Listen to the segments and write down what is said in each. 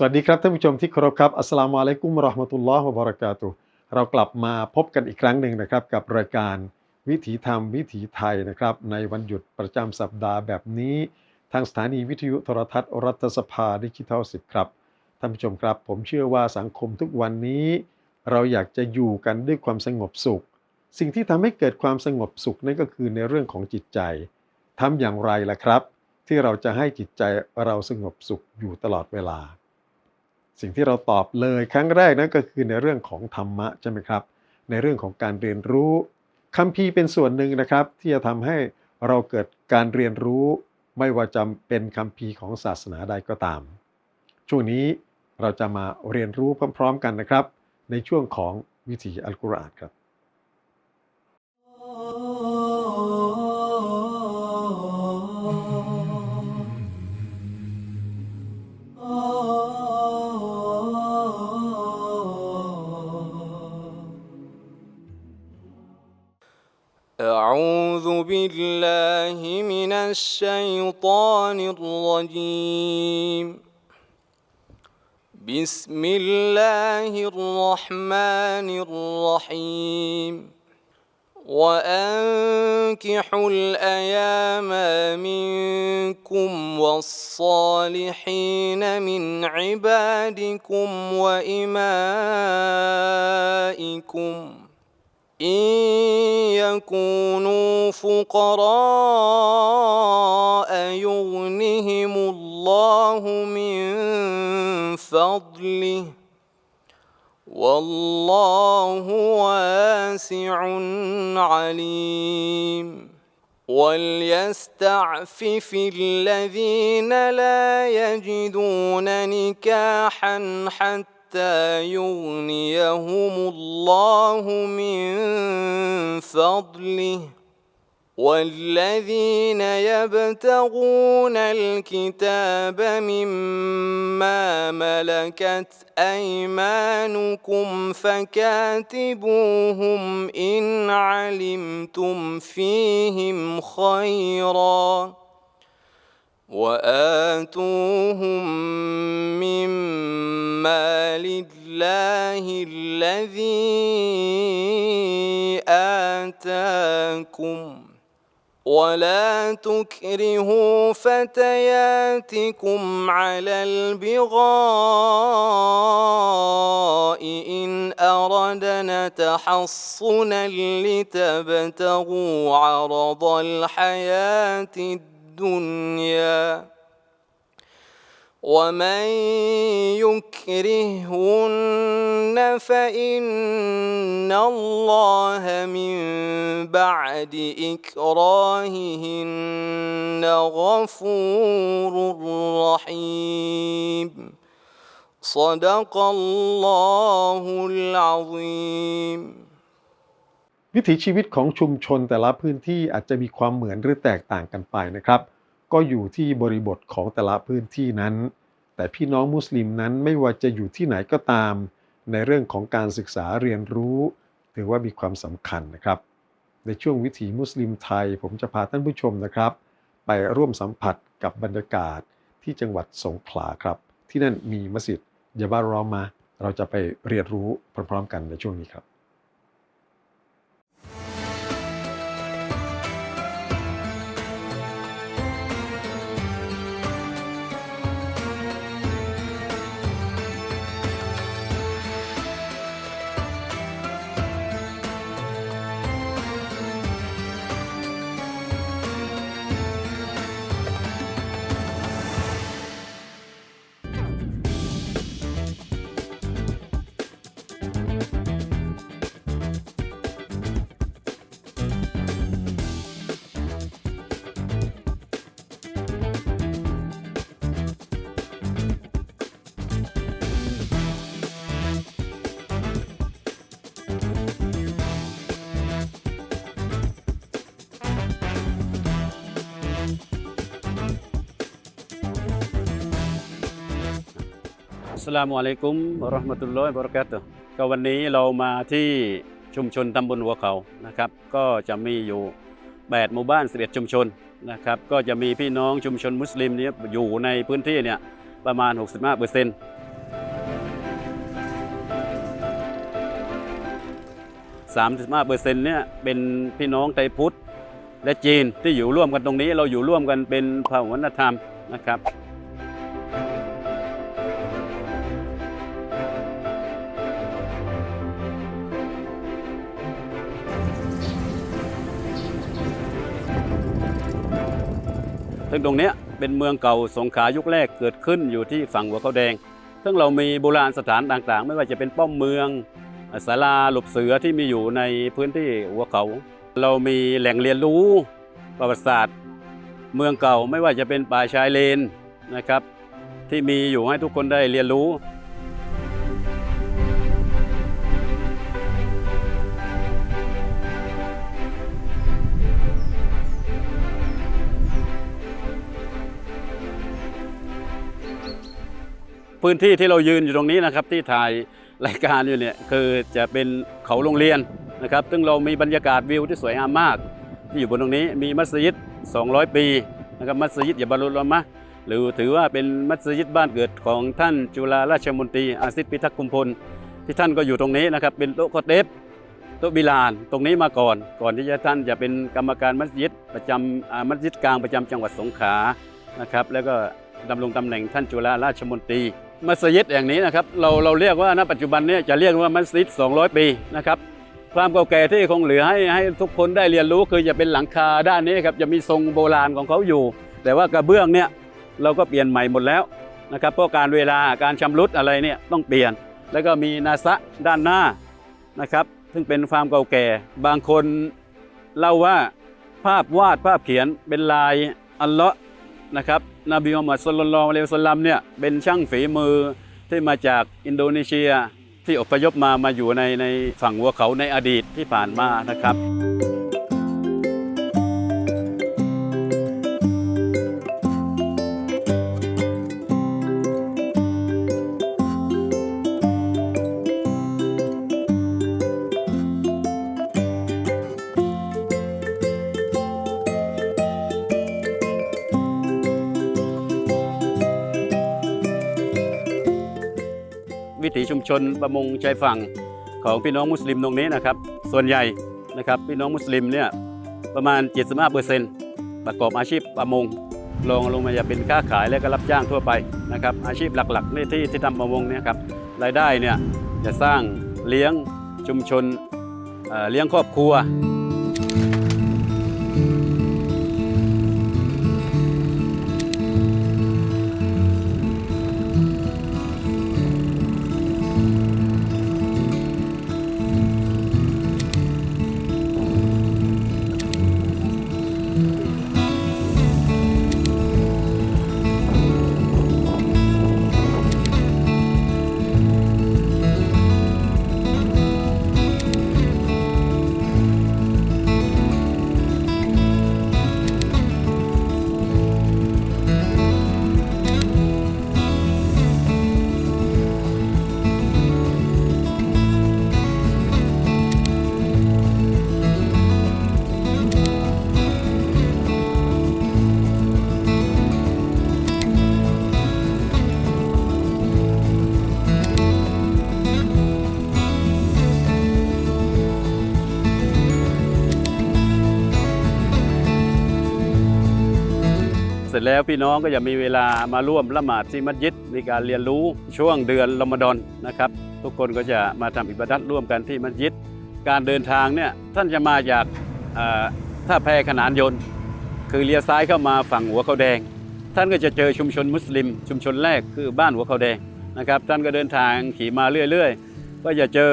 สวัสดีครับท่านผู้ชมที่เคารพครับอัสลามุอะลัยกุมราะห์มะตุลลอฮ์วะบะเราะกาตุเรากลับมาพบกันอีกครั้งหนึ่งนะครับ กับรายการวิถีธรรมวิถีไทยนะครับ ในวันหยุดประจำสัปดาห์แบบนี้ ทางสถานีวิทยุโทรทัศน์รัฐสภาดิจิทัลสิบครับท่านผู้ชมครับ ผมเชื่อว่าสังคมทุกวันนี้ เราอยากจะอยู่กันด้วยความสงบสุข สิ่งที่ทำให้เกิดความสงบสุขนั่นก็คือในเรื่องของจิตใจทำอย่างไรล่ะครับ ที่เราจะให้จิตใจเราสงบสุขอยู่ตลอดเวลา สิ่งที่เราตอบเลยครั้งแรกนั่นก็คือในเรื่องของธรรมะใช่ไหมครับ ในเรื่องของการเรียนรู้คัมภีร์เป็นส่วนหนึ่งนะครับ ที่จะทำให้เราเกิดการเรียนรู้ ไม่ว่าจะเป็นคัมภีร์ของศาสนาใดก็ตาม ช่วงนี้เราจะมาเรียนรู้พร้อม ๆ กันนะครับ ในช่วงของวิถีอัลกุรอานครับ بالله من الشيطان الرجيم. بسم الله الرحمن الرحيم. وأنكحوا الأيام منكم والصالحين من عبادكم وإمائكم. إن يكونوا فقراء يغنهم الله من فضله والله واسع عليم وليستعفف الذين لا يجدون نكاحا حتى حتى يغنيهم الله من فضله. والذين يبتغون الكتاب مما ملكت أيمانكم فكاتبوهم إن علمتم فيهم خيرا. وآتوهم من مال الله الذي آتاكم. ولا تكرهوا فتياتكم على البغاء إن أردنا تحصنا لتبتغوا عرض الحياة الدنيا ومن يكرهن فإن الله من بعد إكراههن غفور رحيم. صدق الله العظيم. วิถีชีวิตของชุมชนแต่ละพื้นที่อาจจะมีความเหมือนหรือแตกต่างกันไปนะครับ ก็อยู่ที่บริบทของแต่ละพื้นที่นั้น แต่พี่น้องมุสลิมนั้นไม่ว่าจะอยู่ที่ไหนก็ตาม ในเรื่องของการศึกษาเรียนรู้ ถือว่ามีความสำคัญนะครับ ในช่วงวิถีมุสลิมไทย ผมจะพาท่านผู้ชมนะครับ ไปร่วมสัมผัสกับบรรยากาศที่จังหวัดสงขลาครับ ที่นั่นมีมัสยิดยาบารอมา เราจะไปเรียนรู้พร้อมๆ กันในช่วงนี้ครับ สลามุอะลัยกุมรอฮ์มะตุลลอฮิบะเราะกาตุก็วันนี้เรามาที่ชุมชนตำบลหัวเขานะครับ ก็จะมีอยู่ 8 หมู่บ้าน 11 ชุมชนนะครับ ก็จะมีพี่น้องชุมชนมุสลิมเนี่ยอยู่ในพื้นที่เนี่ยประมาณ 65เปอร์เซ็นต์สามสิบห้าเปอร์เซ็นต์เนี่ยเป็นพี่น้องไทยพุทธและจีนที่อยู่ร่วมกันตรงนี้เราอยู่ร่วมกันเป็นพหุวัฒนธรรมนะครับ ซึ่งตรงนี้เป็นเมืองเก่าสงขลายุคแรกเกิดขึ้นอยู่ที่ฝั่งหัวเขาแดง ซึ่งเรามีโบราณสถานต่างๆ ไม่ว่าจะเป็นป้อมเมืองศาลาหลบเสือที่มีอยู่ในพื้นที่หัวเขา เรามีแหล่งเรียนรู้ประวัติศาสตร์ เมืองเก่าไม่ว่าจะเป็นป่าชายเลนนะครับ ที่มีอยู่ให้ทุกคนได้เรียนรู้ พื้นที่ที่เรายืนอยู่ตรงนี้นะครับที่ถ่ายรายการอยู่เนี่ยคือจะเป็นเขาโรงเรียนนะครับ ซึ่งเรามีบรรยากาศวิวที่สวยงามมาก ที่อยู่บนตรงนี้มีมัสยิด 200 ปีนะครับมัสยิดยาบารุลละมะหรือถือว่าเป็นมัสยิดบ้านเกิดของท่านจุฬาราชมนตรีอาซิดพิทักษ์คุมพลที่ท่านก็อยู่ตรงนี้นะครับเป็นโต๊ะคอเตฟโต๊ะบิลาน ตรงนี้มาก่อน ก่อนที่จะท่านจะเป็นกรรมการมัสยิดประจำมัสยิดกลางประจำจังหวัดสงขลานะครับแล้วก็ดำรงตำแหน่งท่านจุฬาราชมนตรี มัสยิดอย่างนี้นะครับเราเราเรียกว่าณปัจจุบันเนี้จะเรียกว่ามัสยิด 200 ปีนะครับความเก่าแก่ที่คงเหลือให้ให้ทุกคนได้เรียนรู้คือจะเป็นหลังคาด้านนี้ครับจะมีทรงโบราณของเขาอยู่ แต่ว่ากระเบื้องเนี่ยเราก็เปลี่ยนใหม่หมดแล้วนะครับเพราะการเวลาการชำรุดอะไรเนี่ยต้องเปลี่ยน แล้วก็มีนาซะด้านหน้านะครับซึ่งเป็นความเก่าแก่ บางคนเล่าว่าภาพวาดภาพเขียนเป็นลายอัลเลาะห์นะครับ นบีมุฮัมมัดสุลลัลลอฮุอะลัยฮิวสัลลัมเนี่ยเป็นช่างฝีมือที่มาจากอินโดนีเซียที่อพยพมามาอยู่ในในฝั่งหัวเขาในอดีตที่ผ่านมานะครับ ชุมชนประมงชายฝั่งของพี่น้องมุสลิมตรงนี้นะครับ ส่วนใหญ่นะครับพี่น้องมุสลิมเนี่ยประมาณ 75%ประกอบอาชีพประมงลงลงมาจะเป็นค้าขายและก็รับจ้างทั่วไปนะครับ อาชีพหลักๆนี่ที่ที่ทำประมงเนี่ยครับรายได้เนี่ยจะสร้างเลี้ยงชุมชนเเลี้ยงครอบครัว แล้วพี่น้องก็จะมีเวลามาร่วมละหมาดที่มัสยิดมีการเรียนรู้ช่วงเดือนรอมฎอนนะครับทุกคนก็จะมาทำอิบาดัตร่วมกันที่มัสยิด การเดินทางเนี่ยท่านจะมาจากท่าแพขนานยนต์ คือเลี้ยวซ้ายเข้ามาฝั่งหัวเขาแดง ท่านก็จะเจอชุมชนมุสลิม ชุมชนแรกคือบ้านหัวเขาแดงนะครับท่านก็เดินทางขี่มาเรื่อยๆ ก็จะเจอ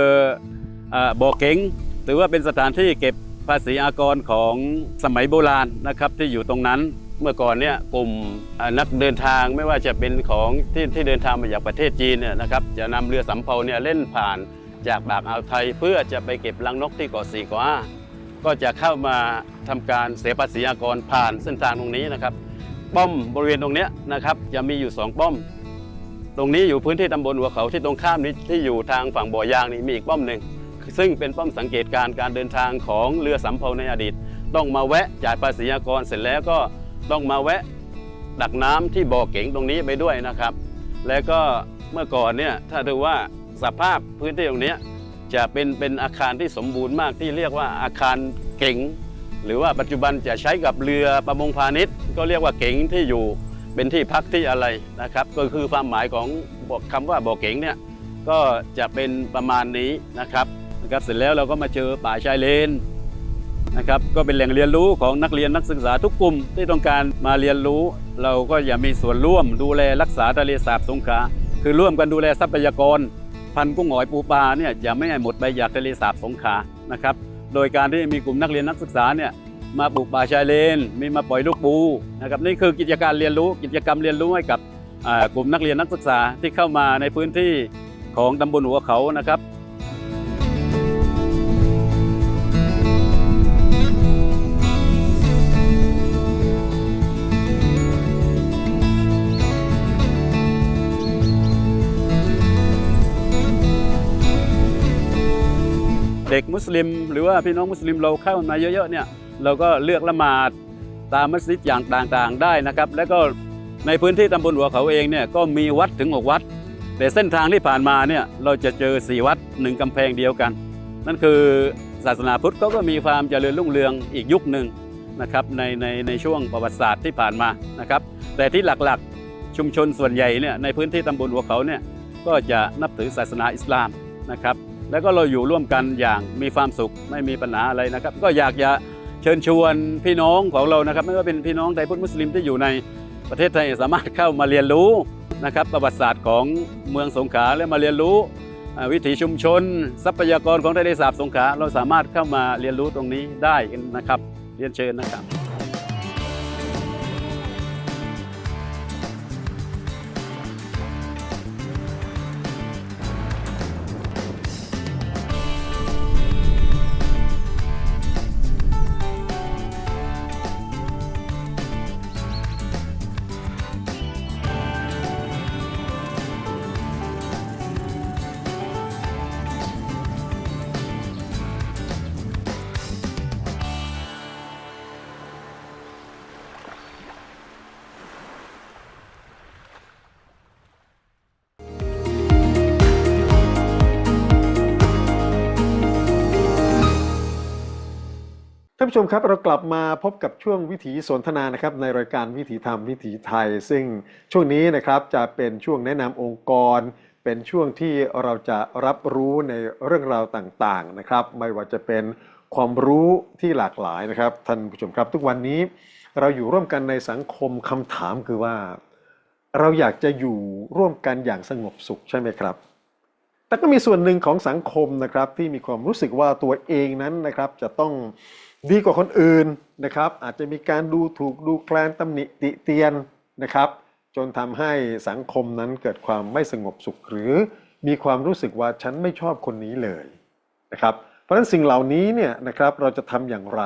เอ่อบ่อเก๋งหรือว่าเป็นสถานที่เก็บภาษีอากรของสมัยโบราณนะครับที่อยู่ตรงนั้น เมื่อก่อนเนี่ยกลุ่มนักเดินทางไม่ว่าจะเป็นของที่ที่เดินทางมาจากประเทศจีนเนี่ยนะครับจะนำเรือสำเภาเนี่ยเล่นผ่านจากปากอ่าวไทย เพื่อจะไปเก็บรังนกที่เกาะสีเกาะห้าก็จะเข้ามาทำการเสียภาษีอากรผ่านเส้นทางตรงนี้นะครับ ป้อมบริเวณตรงเนี้ยนะครับจะมีอยู่สองป้อม ตรงนี้อยู่พื้นที่ตำบลหัวเขาที่ตรงข้ามนี้ที่อยู่ทางฝั่งบ่อยางนี่มีอีกป้อมหนึ่งซึ่งเป็นป้อมสังเกตการ์การเดินทางของเรือสำเภาในอดีต ต้องมาแวะจ่ายภาษีอากรเสร็จแล้วก็ ต้องมาแวะดักน้ำที่บ่อเก๋งตรงนี้ไปด้วยนะครับ แล้วก็เมื่อก่อนเนี่ยถ้าดูว่าสภาพพื้นที่ตรงนี้จะเป็นเป็นอาคารที่สมบูรณ์มากที่เรียกว่าอาคารเก๋งหรือว่าปัจจุบันจะใช้กับเรือประมงพาณิชย์ ก็เรียกว่าเก๋งที่อยู่เป็นที่พักที่อะไรนะครับ ก็คือความหมายของบอกคำว่าบ่อเก๋งเนี่ยก็จะเป็นประมาณนี้นะครับนะครับเสร็จแล้วเราก็มาเจอป่าชายเลน นะครับก็เป็นแหล่งเรียนรู้ของนักเรียนนักศึกษาทุกกลุ่มที่ต้องการมาเรียนรู้ เราก็อย่ามีส่วนร่วมดูแลรักษาทะเลสาบสงขลาคือร่วมกันดูแลทรัพยากร พันธุ์กุ้งหอยปูปลาเนี่ยจะไม่ให้หมดไปจากทะเลสาบสงขลานะครับโดยการที่มีกลุ่มนักเรียนนักศึกษาเนี่ยมาปลูกป่าชายเลน มีมาปล่อยลูกปูนะครับนี่คือกิจการเรียนรู้กิจกรรมเรียนรู้ให้กับกลุ่มนักเรียนนักศึกษาที่เข้ามาในพื้นที่ของตำบลหัวเขานะครับ ด็กมุสลิม หรือว่าพี่น้องมุสลิมเราเข้ามาเยอะๆเนี่ยเราก็เลือกละหมาดตามมัสยิดอย่างต่างๆได้นะครับ แล้วก็ในพื้นที่ตำบลหัวเขาเองเนี่ยก็มีวัดถึง 6 วัด แต่เส้นทางที่ผ่านมาเนี่ยเราจะเจอสี่วัดหนึ่งกำแพงเดียวกัน นั่นคือศาสนาพุทธเขาก็มีความเจริญรุ่งเรืองอีกยุคหนึ่งนะครับในในในช่วงประวัติศาสตร์ที่ผ่านมานะครับ แต่ที่หลักๆชุมชนส่วนใหญ่เนี่ยในพื้นที่ตำบลหัวเขาเนี่ยก็จะนับถือศาสนาอิสลามนะครับ แล้วก็เราอยู่ร่วมกันอย่างมีความสุขไม่มีปัญหาอะไรนะครับ ก็อยากจะเชิญชวนพี่น้องของเรานะครับ ไม่ว่าเป็นพี่น้องไทยพุทธมุสลิมที่อยู่ในประเทศไทยสามารถเข้ามาเรียนรู้นะครับประวัติศาสตร์ของเมืองสงขลาและมาเรียนรู้วิถีชุมชน ทรัพยากรของทะเลสาบสงขลาเราสามารถเข้ามาเรียนรู้ตรงนี้ได้นะครับ เรียนเชิญนะครับานผู้ชมครับเรากลับมาพบกับช่วงวิถีสนทนานะครับในรายการวิถีธรรมวิถีไทย ซึ่งช่วงนี้นะครับจะเป็นช่วงแนะนำองค์กร เป็นช่วงที่เราจะรับรู้ในเรื่องราวต่างๆนะครับ ไม่ว่าจะเป็นความรู้ที่หลากหลายนะครับท่านผู้ชมครับ ทุกวันนี้เราอยู่ร่วมกันในสังคมคำถามคือว่า เราอยากจะอยู่ร่วมกันอย่างสงบสุขใช่ไหมครับแต่ก็มีส่วนหนึ่งของสังคมนะครับที่มีความรู้สึกว่าตัวเองนั้นนะครับจะต้อง ดีกว่าคนอื่นนะครับ อาจจะมีการดูถูกดูแคลนตำหนิติเตียนนะครับ จนทำให้สังคมนั้นเกิดความไม่สงบสุข หรือมีความรู้สึกว่าฉันไม่ชอบคนนี้เลยนะครับ เพราะฉะนั้นสิ่งเหล่านี้เนี่ยนะครับเราจะทำอย่างไร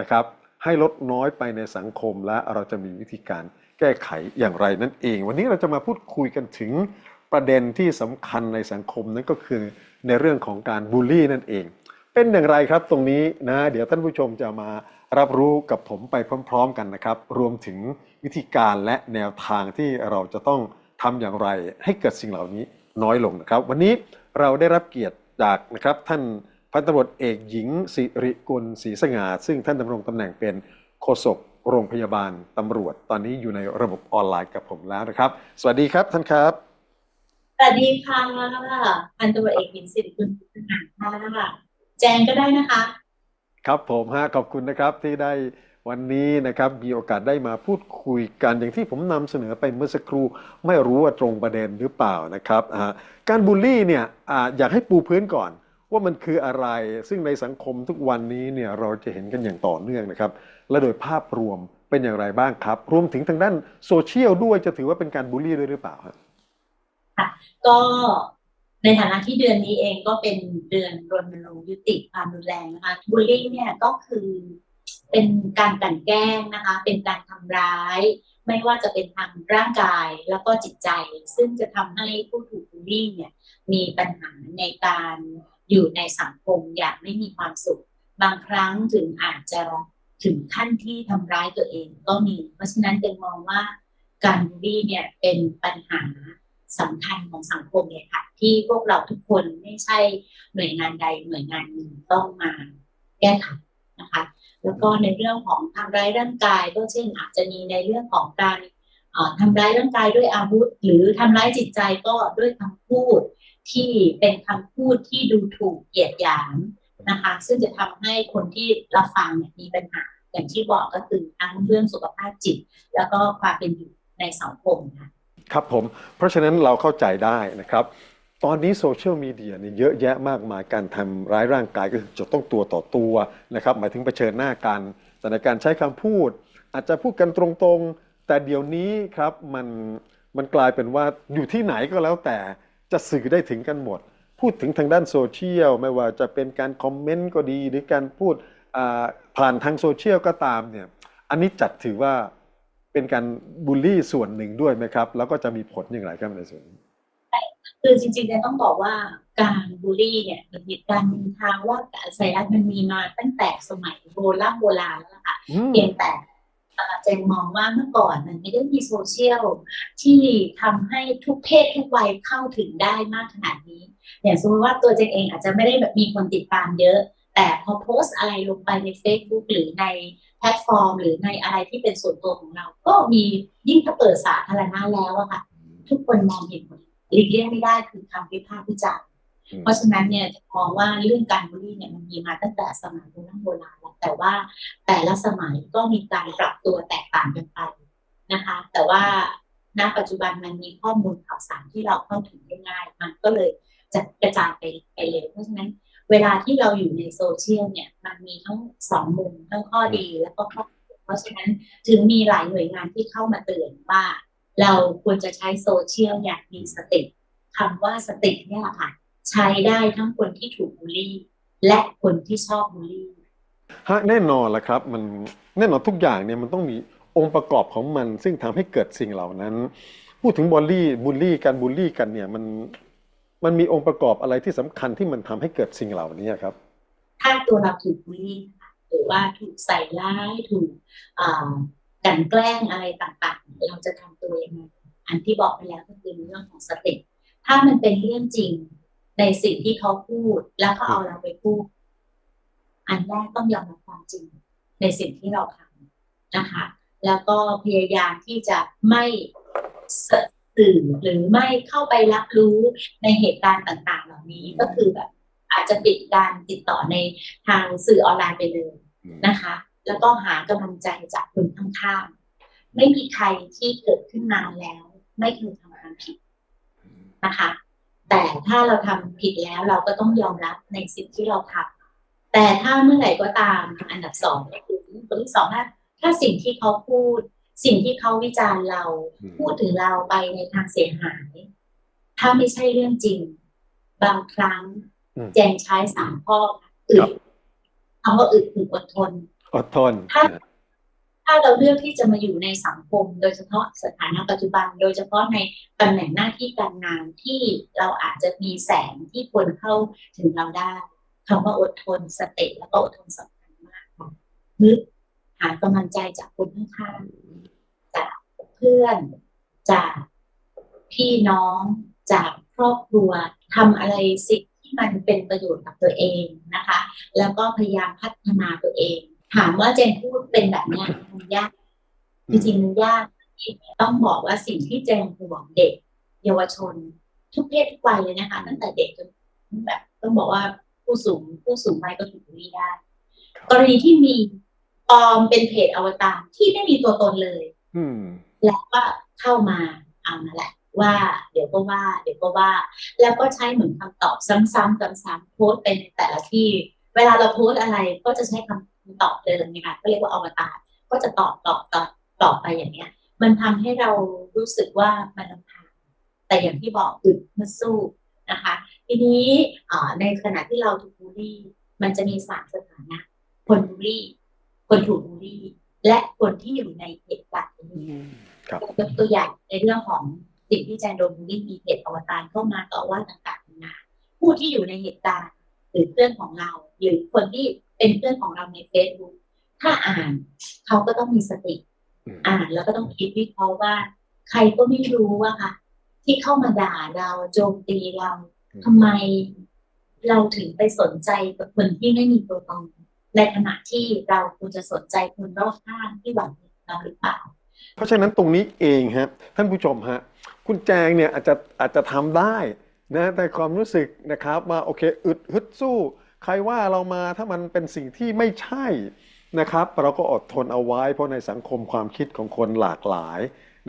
นะครับ ให้ลดน้อยไปในสังคมและเราจะมีวิธีการแก้ไขอย่างไรนั่นเอง วันนี้เราจะมาพูดคุยกันถึงประเด็นที่สำคัญในสังคมนั่นก็คือในเรื่องของการบูลลี่นั่นเอง เป็นอย่างไรครับตรงนี้นะเดี๋ยวท่านผู้ชมจะมารับรู้กับผมไปพร้อม ๆ กันนะครับ รวมถึงวิธีการและแนวทางที่เราจะต้องทำอย่างไร ให้เกิดสิ่งเหล่านี้น้อยลงนะครับ วันนี้เราได้รับเกียรติจากนะครับท่านพันตำรวจเอกหญิงสิริกุลศรีสง่าซึ่งท่านดำรงตำแหน่งเป็นโฆษกโรงพยาบาลตำรวจ ตอนนี้อยู่ในระบบออนไลน์กับผมแล้วนะครับ สวัสดีครับท่านครับสวัสดีค่ะพันตำรวจเอกหญิงสิริกุลศรีสง่าค่ะ แจงก็ได้นะคะ ครับผมฮะขอบคุณนะครับที่ได้วันนี้นะครับมีโอกาสได้มาพูดคุยกันอย่างที่ผมนำเสนอไปเมื่อสักครู่ไม่รู้ว่าตรงประเด็นหรือเปล่านะครับอ่าการบูลลี่เนี่ยอาอยากให้ปูพื้นก่อน ว่ามันคืออะไร ซึ่งในสังคมทุกวันนี้เนี่ยเราจะเห็นกันอย่างต่อเนื่องนะครับ และโดยภาพรวมเป็นอย่างไรบ้างครับ รวมถึงทางด้านโซเชียลด้วยจะถือว่าเป็นการบูลลี่ด้วยหรือเปล่าครับก็ ในฐานะที่เดือนนี้เองก็เป็นเดือนรณรงค์ยุติความรุนแรงนะคะบูลลี่เนี่ยก็คือเป็นการกลั่นแกล้งนะคะ เป็นการทำร้าย ไม่ว่าจะเป็นทางร่างกายแล้วก็จิตใจ ซึ่งจะทำให้ผู้ถูกบูลลี่เนี่ยมีปัญหาในการอยู่ในสังคมอย่างไม่มีความสุข บางครั้งถึงอาจจะถึงขั้นที่ทำร้ายตัวเองก็มี เพราะฉะนั้นเต็มมองว่าการบูลลี่เนี่ยเป็นปัญหา สำคัญของสังคมเลยค่ะ ที่พวกเราทุกคนไม่ใช่หน่วยงานใดหน่วยงานหนึ่งต้องมาแก้ไขนะคะ แล้วก็ในเรื่องของทำร้ายร่างกายก็เช่นอาจจะมีในเรื่องของการทำร้ายร่างกายด้วยอาวุธ หรือทำร้ายจิตใจก็ด้วยคำพูดที่เป็นคำพูดที่ดูถูกเหยียดหยามนะคะ ซึ่งจะทำให้คนที่รับฟังเนี่ยมีปัญหาอย่างที่บอกก็คือทั้งเรื่องสุขภาพจิต แล้วก็ความเป็นอยู่ในสังคมค่ะ ครับผม เพราะฉะนั้นเราเข้าใจได้นะครับ ตอนนี้โซเชียลมีเดียเนี่ยเยอะแยะมากมายการทำร้ายร่างกายก็คือจะต้องตัวต่อตัวนะครับหมายถึงเผชิญหน้ากัน แต่ในการใช้คำพูด อาจจะพูดกันตรงๆ แต่เดี๋ยวนี้ครับมันมันกลายเป็นว่าอยู่ที่ไหนก็แล้วแต่จะสื่อได้ถึงกันหมด พูดถึงทางด้านโซเชียลไม่ว่าจะเป็นการคอมเมนต์ก็ดี หรือการพูดผ่านทางโซเชียลก็ตามเนี่ยอันนี้จัดถือว่า เป็นการบูลลี่ส่วนหนึ่งด้วยไหมครับ แล้วก็จะมีผลอย่างไรครับในส่วนนี้คือจริงๆเนี่ยต้องบอกว่าการบูลลี่เนี่ยเหตุการณ์นินทาว่าการใส่ร้ายมันมีมาตั้งแต่สมัยโบราณโบราณแล้วล่ะค่ะอืมเพียงแต่เอ่อเจนมองว่าเมื่อก่อนมันไม่ได้มีโซเชียลที่ทำให้ทุกเพศทุกวัยเข้าถึงได้มากขนาดนี้อย่างสมมติว่าตัวเจนเองอาจจะไม่ได้แบบมีคนติดตามเยอะ แต่พอโพสต์อะไรลงไปใน Facebook หรือในแพลตฟอร์ม หรือในอะไรที่เป็นส่วนตัวของเรา ก็มียิ่งถ้าเปิดสาธารณะแล้วอะค่ะ ทุกคนมองเห็นหมดหลีกเลี่ยงไม่ได้คือคำวิพากษ์วิจารณ์อืมเพราะฉะนั้นเนี่ยจะมองว่าเรื่องการบูลลี่เนี่ยมันมีมาตั้งแต่สมัยโบราณโบราณแล้วแต่ว่าแต่ละสมัยก็มีการปรับตัวแตกต่างกันไปนะคะ แต่ว่าณปัจจุบันมันมีข้อมูลข่าวสารที่เราเข้าถึงได้ง่าย มันก็เลยจะกระจายไปไปเร็วเพราะฉะนั้น เวลาที่เราอยู่ในโซเชียลเนี่ย มันมีทั้งสองมุมทั้งข้อดีแล้วก็ข้อเสียเพราะฉะนั้นถึงมีหลายหน่วยงานที่เข้ามาเตือนว่า เราควรจะใช้โซเชียลอย่างมีสติคำว่าสติเนี่ยแหละค่ะใช้ได้ทั้งคนที่ถูกบูลลี่ และคนที่ชอบบูลลี่ฮะแน่นอนละครับ มันแน่นอนทุกอย่างเนี่ยมันต้องมีองค์ประกอบของมัน ซึ่งทำให้เกิดสิ่งเหล่านั้น พูดถึงบอลลี่บูลลี่การบูลลี่กันเนี่ยมัน มันมีองค์ประกอบอะไรที่สำคัญที่มันทำให้เกิดสิ่งเหล่านี้ครับ ถ้าตัวเราถูกบูลลี่หรือว่าถูกใส่ร้ายถูกกันแกล้งอะไรต่างๆ เราจะทำตัวยังไงอันที่บอกไปแล้วก็คือเรื่องของสติถ้ามันเป็นเรื่องจริงในสิ่งที่เขาพูดแล้วก็เอาเราไปพูด อันแรกต้องยอมรับความจริง ในสิ่งที่เราทำนะคะ แล้วก็พยายามที่จะไม่ สื่อหรือไม่เข้าไปรับรู้ในเหตุการณ์ต่าง ๆ เหล่านี้ก็คือแบบอาจจะปิดการติดต่อในทางสื่อออนไลน์ไปเลยนะคะ แล้วก็หากำลังใจจากคนข้างๆไม่มีใครที่เกิดขึ้นมาแล้ว ไม่เคยทำความผิดนะคะ แต่ถ้าเราทำผิดแล้วเราก็ต้องยอมรับในสิ่งที่เราทำแต่ถ้าเมื่อไหร่ก็ตามอันดับสองก็คือคนที่สองถ้าถ้าสิ่งที่เขาพูด สิ่งที่เขาวิจารณ์เราอืมพูดถึงเราไปในทางเสียหาย ถ้าไม่ใช่เรื่องจริง บางครั้งอืมแจงใช้สามข้อค่ะอึครัดบคำว่าอึดคืออดทน อดทน ถ้าถ้าเราเลือกที่จะมาอยู่ในสังคม โดยเฉพาะสถานะปัจจุบัน โดยเฉพาะในตำแหน่งหน้าที่การงานที่เราอาจจะมีแสงที่คนเข้าถึงเราได้คำว่าอดทนสติแล้วก็อดทนสำคัญมากค่ะนึกหากำลังใจจากคนข้างๆจากเพื่อน จากพี่น้อง จากครอบครัวทำอะไรสิ่งที่มันเป็นประโยชน์กับตัวเองนะคะ แล้วก็พยายามพัฒนาตัวเอง ถามว่าเจนพูดเป็นแบบเนี้ยมันยากจริงๆมันยากต้องบอกว่าสิ่งที่เจนห่วงเด็ก เยาวชน ทุกเพศทุกวัยเลยนะคะ ตั้งแต่เด็กจนแบบต้องบอกว่าผู้สูงผู้สูงวัยก็ถูกบูลลี่ได้กรณีที่มี ปลอมเป็นเพจอวตารที่ไม่มีตัวตนเลยอืมแล้วก็เข้ามาเอานั่นแหละ ว่า เดี๋ยวก็ว่า เดี๋ยวก็ว่า แล้วก็ใช้เหมือนคำตอบซ้ำๆซ้ำๆโพสต์ไปในแต่ละที่ เวลาเราโพสต์อะไรก็จะใช้คำตอบเดิมนะคะก็เรียกว่าอวตารก็จะตอบตอบตอบตอบไปอย่างเงี้ย มันทำให้เรารู้สึกว่ามันลำพานแต่อย่างที่บอกอึดมาสู้นะคะ ทีนี้อ่าในขณะที่เราถูกบูลลี่ มันจะมีสามสถานะคนบูลลี่ คนถูกบูลลี่และคนที่อยู่ในเหตุการณ์นี้ครับยกตัวอย่างในเรื่องของสิ่งที่แจนโดนบูลลี่มีเพจอวตารเข้ามาต่อว่าต่างๆนานาผู้ที่อยู่ในเหตุการณ์หรือเพื่อนของเรา หรือคนที่เป็นเพื่อนของเราใน Facebook ถ้าอ่านเขาก็ต้องมีสติอืมอ่านแล้วก็ต้องคิดวิเคราะห์ว่า ใครก็ไม่รู้ว่าค่ะ ที่เข้ามาด่าเราโจมตีเราอืมทำไมเราถึงไปสนใจกับคนที่ไม่มีตัวตน ในขณะที่เราควรจะสนใจคนรอบข้างที่หวังดีเราหรือเปล่า เพราะฉะนั้นตรงนี้เองฮะท่านผู้ชมฮะคุณแจงเนี่ยอาจจะอาจจะทำได้นะแต่ความรู้สึกนะครับว่าโอเคอึดฮึดสู้ ใครว่าเรามาถ้ามันเป็นสิ่งที่ไม่ใช่นะครับ เราก็อดทนเอาไว้ เพราะในสังคมความคิดของคนหลากหลาย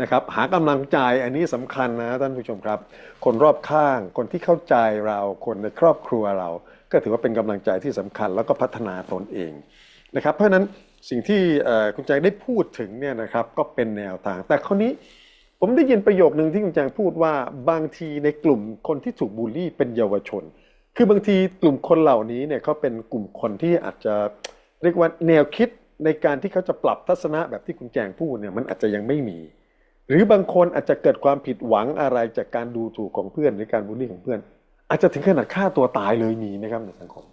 นะครับหากำลังใจอันนี้สำคัญนะท่านผู้ชมครับ คนรอบข้างคนที่เข้าใจเราคนในครอบครัวเรา ก็ถือว่าเป็นกำลังใจที่สำคัญแล้วก็พัฒนาตนเองนะครับเพราะฉะนั้นสิ่งที่คุณแจงได้พูดถึงเนี่ยนะครับก็เป็นแนวทาง แต่คราวนี้ผมได้ยินประโยคหนึ่งที่คุณแจงพูดว่าบางทีในกลุ่มคนที่ถูกบูลลี่เป็นเยาวชน คือบางทีกลุ่มคนเหล่านี้เนี่ยเขาเป็นกลุ่มคนที่อาจจะเรียกว่าแนวคิดในการที่เขาจะปรับทัศนะแบบที่คุณแจงพูดเนี่ยมันอาจจะยังไม่มี หรือบางคนอาจจะเกิดความผิดหวังอะไรจากการดูถูกของเพื่อนหรือการบูลลี่ของเพื่อน อาจจะถึงขนาดฆ่าตัวตายเลยมีไหมครับในสังคม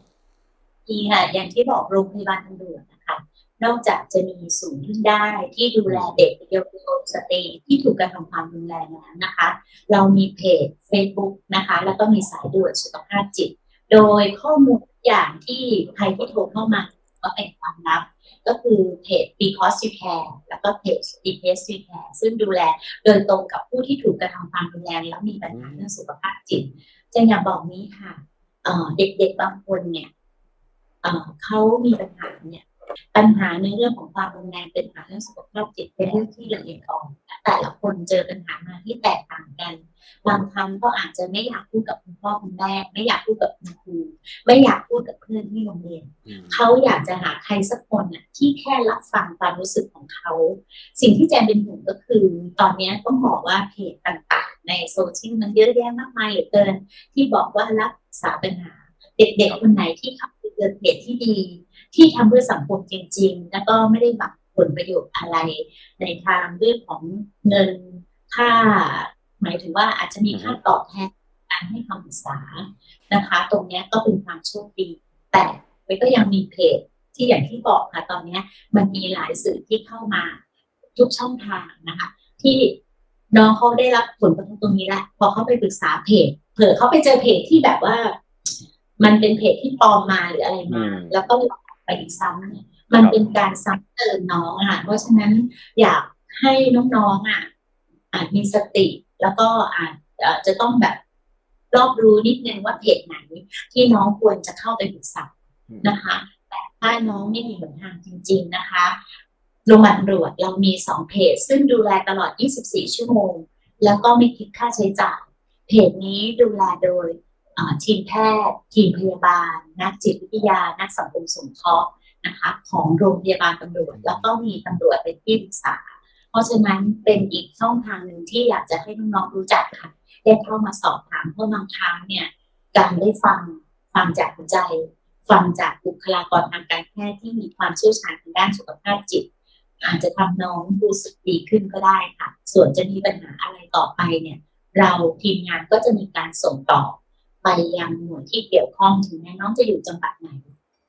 ดีค่ะอย่างที่บอกโรงพยาบาลตำรวจนะคะนอกจากจะมีศูนย์พึ่งได้ที่ดูแลเด็กเยาวชนสตรีที่ถูกกระทำความรุนแรงแล้วนะคะ เรามีเพจ Facebook นะคะ แล้วก็มีสายด่วนสุขภาพจิต โดยข้อมูลทุกอย่างที่ใครที่โทรเข้ามาก็เป็นความลับ ก็คือเพจ because you care แล้วก็เพจ because you care ซึ่งดูแลโดยตรงกับผู้ที่ถูกกระทำความรุนแรง แล้วมีปัญหาเรื่องสุขภาพจิตเจนอยากบอกนี้ค่ะเอ่อเด็กๆบางคนเนี่ยเอ่อเขามีปัญหาเนี่ยปัญหาในเรื่องของความรุนแรงเป็นปัญหาเรื่องสุขภาพจิตเป็นเรื่องที่ละเอียดอ่อนแต่ละคนเจอปัญหามาที่แตกต่างกัน บางครั้งก็อาจจะไม่อยากพูดกับคุณพ่อคุณแม่ไม่อยากพูดกับคุณครูไม่อยากพูดกับเพื่อนที่โรงเรียนเขาอยากจะหาใครสักคนน่ะที่แค่รับฟังความรู้สึกของเขา สิ่งที่แจมเป็นห่วงก็คือ ตอนนี้ต้องบอกว่าเพจต่างๆ ในโซเชียลมันเยอะแยะมากมายเหลือเกิน ที่บอกว่ารักษาปัญหา เด็กๆคนไหนที่เขาไปเจอเพจที่ดี ที่ทำเพื่อสังคมจริง ๆ แล้วก็ไม่ได้หวังผลประโยชน์อะไร ในทางเรื่องของเงินค่า หมายถึงว่าอาจจะมีค่าตอบแทนการให้คำปรึกษานะคะ ตรงเนี้ยก็เป็นความโชคดี แต่มันก็ยังมีเพจที่อย่างที่บอกค่ะตอนเนี้ยมันมีหลายสื่อที่เข้ามาทุกช่องทางนะคะ ที่ น้องเขาได้รับผลกระทบตรงนี้แหละพอเขาไปปรึกษาเพจเผื่อเขาไปเจอเพจที่แบบว่า มันเป็นเพจที่ปลอมมาหรืออะไรมาอืมแล้วก็หลอกไปอีกซ้ำเนี่ยมันเป็นการซ้ำเติมน้องอะค่ะ เพราะฉะนั้นอยากให้น้องๆอะอาจมีสติ แล้วก็อาจเอ่อจะต้องแบบรอบรู้นิดนึงว่าเพจไหนที่น้องควรจะเข้าไปปรึกษานะคะ แต่ถ้าน้องไม่มีหนทางจริง ๆนะคะ โรงพยาบาลตำรวจเรามีสองเพจ ซึ่งดูแลตลอด 24 ชั่วโมง แล้วก็ไม่คิดค่าใช้จ่าย เพจนี้ดูแลโดยทีมแพทย์ ทีมพยาบาล นักจิตวิทยา นักสังคมสงเคราะห์นะคะของโรงพยาบาลตำรวจ แล้วก็มีตำรวจเป็นที่ปรึกษา เพราะฉะนั้นเป็นอีกช่องทางหนึ่งที่อยากจะให้น้องๆรู้จักค่ะ ได้เข้ามาสอบถามเพราะบางครั้งเนี่ยการได้ฟังฟังจากหัวใจ ฟังจากบุคลากรทางการแพทย์ที่มีความเชี่ยวชาญทางด้านสุขภาพจิต อาจจะทำน้องรู้สึกดีขึ้นก็ได้ค่ะ ส่วนจะมีปัญหาอะไรต่อไปเนี่ย เราทีมงานก็จะมีการส่งต่อ ไปยังหน่วยที่เกี่ยวข้องถึงแม้น้องจะอยู่จังหวัดไหน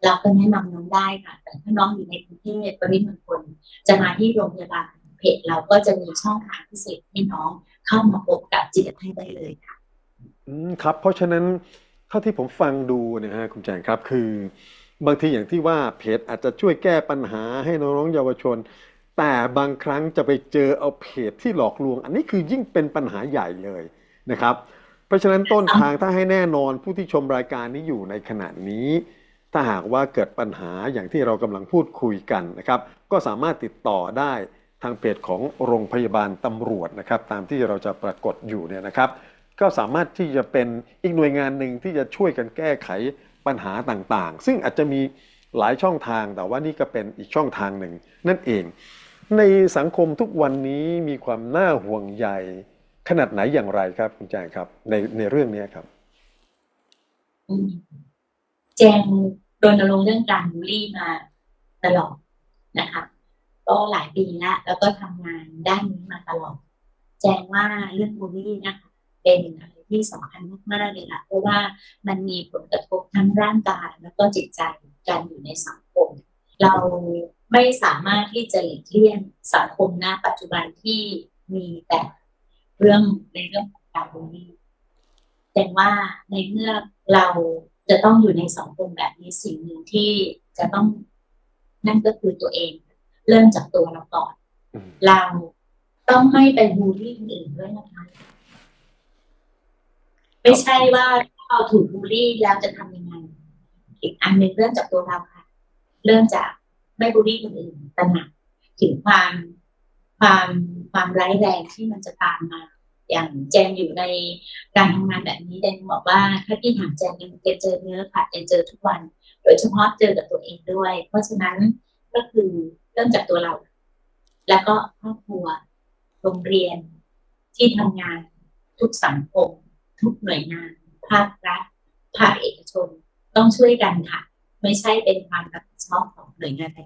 เราก็แนะนำน้องได้ค่ะ แต่ถ้าน้องอยู่ในกรุงเทพปริมณฑลจะมาที่โรงพยาบาลเพจเราก็จะมีช่องทางพิเศษให้น้องเข้ามาพบกับจิตแพทย์ได้เลยค่ะ อืมครับ เพราะฉะนั้นเท่าที่ผมฟังดูเนะฮะคุณแจงครับคือ บางทีอย่างที่ว่าเพจอาจจะช่วยแก้ปัญหาให้น้องๆเยาวชน แต่บางครั้งจะไปเจอเอาเพจที่หลอกลวง อันนี้คือยิ่งเป็นปัญหาใหญ่เลยนะครับ เพราะฉะนั้นต้นทางถ้าให้แน่นอนผู้ที่ชมรายการนี้อยู่ในขณะนี้ ถ้าหากว่าเกิดปัญหาอย่างที่เรากำลังพูดคุยกันนะครับ ก็สามารถติดต่อได้ทางเพจของโรงพยาบาลตำรวจนะครับ ตามที่เราจะปรากฏอยู่เนี่ยนะครับ ก็สามารถที่จะเป็นอีกหน่วยงานหนึ่งที่จะช่วยกันแก้ไข ปัญหาต่างๆ ซึ่งอาจจะมีหลายช่องทางแต่ว่านี่ก็เป็นอีกช่องทางหนึ่ง นั่นเอง ในสังคมทุกวันนี้มีความน่าห่วงใยขนาดไหนอย่างไรครับคุณแจงครับ ในในเรื่องนี้ครับ แจงรณรงค์เรื่องการบูลลี่มาตลอดนะคะ ก็หลายปีล้วแล้วก็ทำงานด้านนี้มาตลอด แจงว่าเรื่องบูลลี่นะคะเป็นอะไร ที่สำคัญมากๆเลยค่ะเพราะว่ามันมีผลกระทบทั้งร่างกายแล้วก็จิตใจการอยู่ในสังคม เราไม่สามารถที่จะหลีกเลี่ยงสังคมณปัจจุบันที่มีแต่เรื่องในเรื่องของการบูลลี่แต่ว่าในเมื่อเราจะต้องอยู่ในสังคมแบบนี้สิ่งหนึ่งที่จะต้องนั่นก็คือตัวเอง เริ่มจากตัวเราก่อนอืมเราต้องไม่ไปบูลลี่คนอื่นด้วยนะคะ ไม่ใช่ว่าเราถูกบูลลี่แล้วจะทำยังไง อีกอันหนึ่งเริ่มจากตัวเราค่ะ เริ่มจากไม่บูลลี่คนอื่นตระหนักถึงความความความร้ายแรงที่มันจะตามมา อย่างแจงอยู่ในการทำงานแบบนี้แจงบอกว่าถ้าพี่ถามแจงแกเจอเนื้อค่ะแกเจอทุกวัน โดยเฉพาะเจอกับตัวเองด้วย เพราะฉะนั้นก็คือเริ่มจากตัวเรา แล้วก็ครอบครัว โรงเรียนที่ทำงานทุกสังคม ทุกหน่วยงาน ภาครัฐภาคเอกชนต้องช่วยกันค่ะ ไม่ใช่เป็นความรับผิดชอบของหน่วยงานใด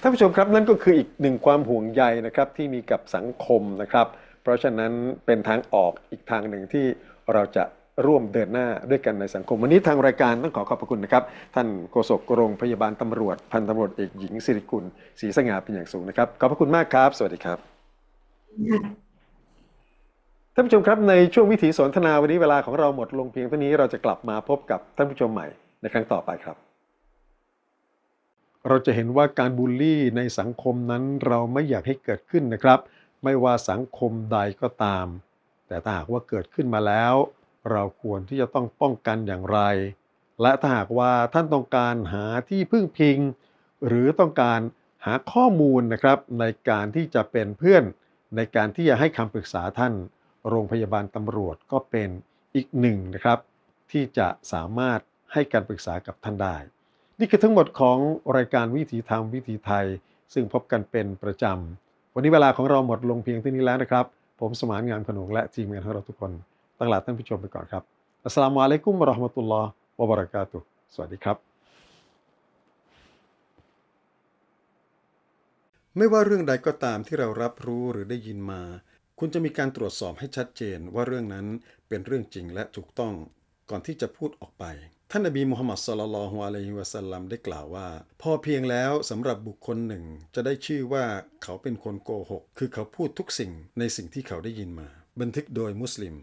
ท่านผู้ชมครับนั่นก็คืออีกหนึ่งความห่วงใยนะครับที่มีกับสังคมนะครับ เพราะฉะนั้นเป็นทางออกอีกทางหนึ่งที่เราจะร่วมเดินหน้าด้วยกันในสังคม วันนี้ทางรายการต้องขอขอบพระคุณนะครับ ท่านโฆษกโรงพยาบาลตำรวจ พันตำรวจเอกหญิงสิริกุลศรีสง่าเป็นอย่างสูงนะครับ ขอบพระคุณมากครับ สวัสดีครับค่ะ ท่านผู้ชมครับในช่วงวิถีสนทนาวันนี้เวลาของเราหมดลงเพียงเท่านี้เราจะกลับมาพบกับท่านผู้ชมใหม่ในครั้งต่อไปครับ เราจะเห็นว่าการบูลลี่ในสังคมนั้นเราไม่อยากให้เกิดขึ้นนะครับ ไม่ว่าสังคมใดก็ตาม แต่ถ้าหากว่าเกิดขึ้นมาแล้ว เราควรที่จะต้องป้องกันอย่างไร และถ้าหากว่าท่านต้องการหาที่พึ่งพิง หรือต้องการหาข้อมูลนะครับในการที่จะเป็นเพื่อนในการที่จะให้คำปรึกษาท่าน โรงพยาบาลตำรวจก็เป็นอีกหนึ่งนะครับ ที่จะสามารถให้การปรึกษากับท่านได้ นี่คือทั้งหมดของรายการวิถีธรรมวิถีไทย ซึ่งพบกันเป็นประจำ วันนี้เวลาของเราหมดลงเพียงเท่านี้แล้วนะครับ ผมสมานงามขนงและทีมงานของเราทุกคนตั้งหลาท่านผู้ชมไปก่อนครับอัสสลามุอะลัยกุมราะห์มะตุลลอฮ์วะบะเราะกาตุสวัสดีครับ ไม่ว่าเรื่องใดก็ตามที่เรารับรู้หรือได้ยินมา คุณจะมีการตรวจสอบให้ชัดเจนว่าเรื่องนั้นเป็นเรื่องจริงและถูกต้อง ก่อนที่จะพูดออกไป ท่านนบีมุฮัมมัดสลลัลฮุอะลัยฮิวะสัลลัมได้กล่าวว่า พอเพียงแล้วสำหรับบุคคลหนึ่ง จะได้ชื่อว่าเขาเป็นคนโกหก คือเขาพูดทุกสิ่งในสิ่งที่เขาได้ยินมา บันทึกโดยมุสลิม